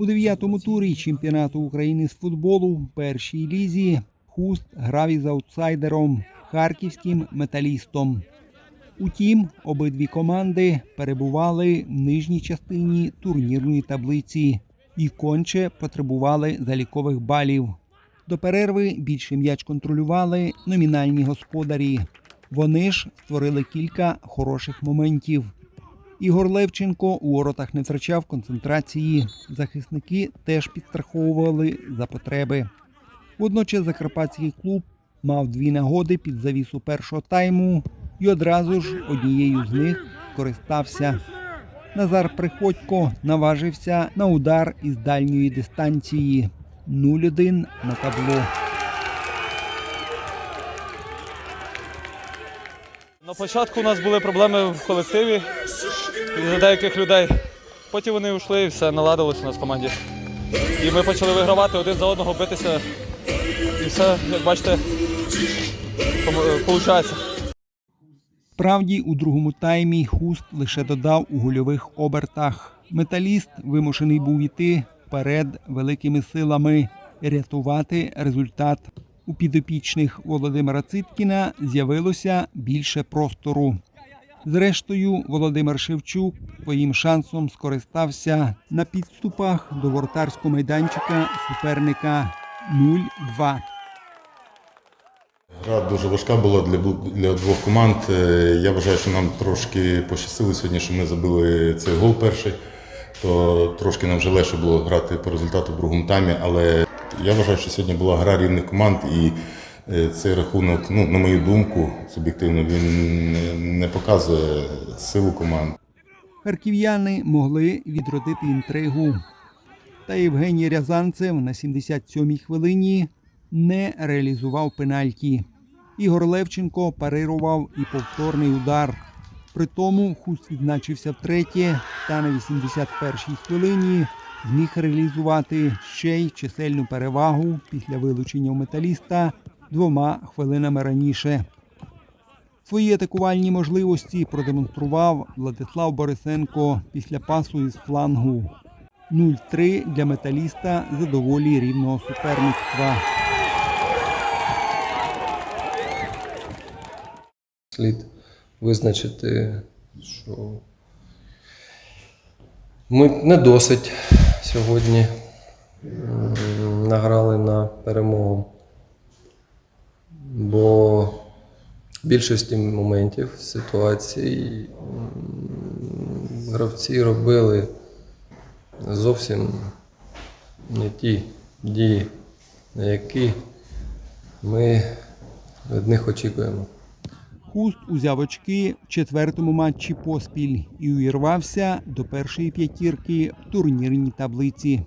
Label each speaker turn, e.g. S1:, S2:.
S1: У дев'ятому турі чемпіонату України з футболу в першій лізі Хуст грав із аутсайдером харківським металістом. Утім, обидві команди перебували в нижній частині турнірної таблиці і конче потребували залікових балів. До перерви більше м'яч контролювали номінальні господарі. Вони ж створили кілька хороших моментів. Ігор Левченко у воротах не втрачав концентрації. Захисники теж підстраховували за потреби. Водночас Закарпатський клуб мав дві нагоди під завісу першого тайму і одразу ж однією з них користався. Назар Приходько наважився на удар із дальньої дистанції 0-1 на табло.
S2: На початку у нас були проблеми в колективі від деяких людей. Потім вони йшли і все наладилося у нас в команді. І ми почали вигравати один за одного, битися. І все, як бачите, виходить.
S1: Справді, у другому таймі Хуст лише додав у гольових обертах. Металіст вимушений був іти вперед великими силами, рятувати результат. У підопічних Володимира Циткіна з'явилося більше простору. Зрештою, Володимир Шевчук своїм шансом скористався на підступах до вортарського майданчика суперника 0-2.
S3: Гра дуже важка була для, для двох команд. Е, Я вважаю, що нам трошки пощастило сьогодні, що ми забили цей гол перший. То трошки нам вже легше було грати по результату в другому таймі. Але я вважаю, що сьогодні була гра рівних команд, і цей рахунок, ну, на мою думку, суб'єктивно, він не- показує силу команд.
S1: Харків'яни могли відродити інтригу. Та Євгеній Рязанцев на 77-й хвилині не реалізував пенальті. Ігор Левченко парирував і повторний удар. При тому Хуст відзначився втретє та на 81-й хвилині зміг реалізувати ще й чисельну перевагу після вилучення у металіста двома хвилинами раніше. Свої атакувальні можливості продемонстрував Владислав Борисенко після пасу із флангу. 0-3 для металіста за доволі рівного суперництва.
S4: слід визначити, що ми не досить сьогодні награли на перемогу. Бо в більшості моментів ситуацій гравці робили зовсім не ті дії, на які ми від них очікуємо.
S1: Хуст узяв очки в четвертому матчі поспіль і увірвався до першої п'ятірки в турнірній таблиці.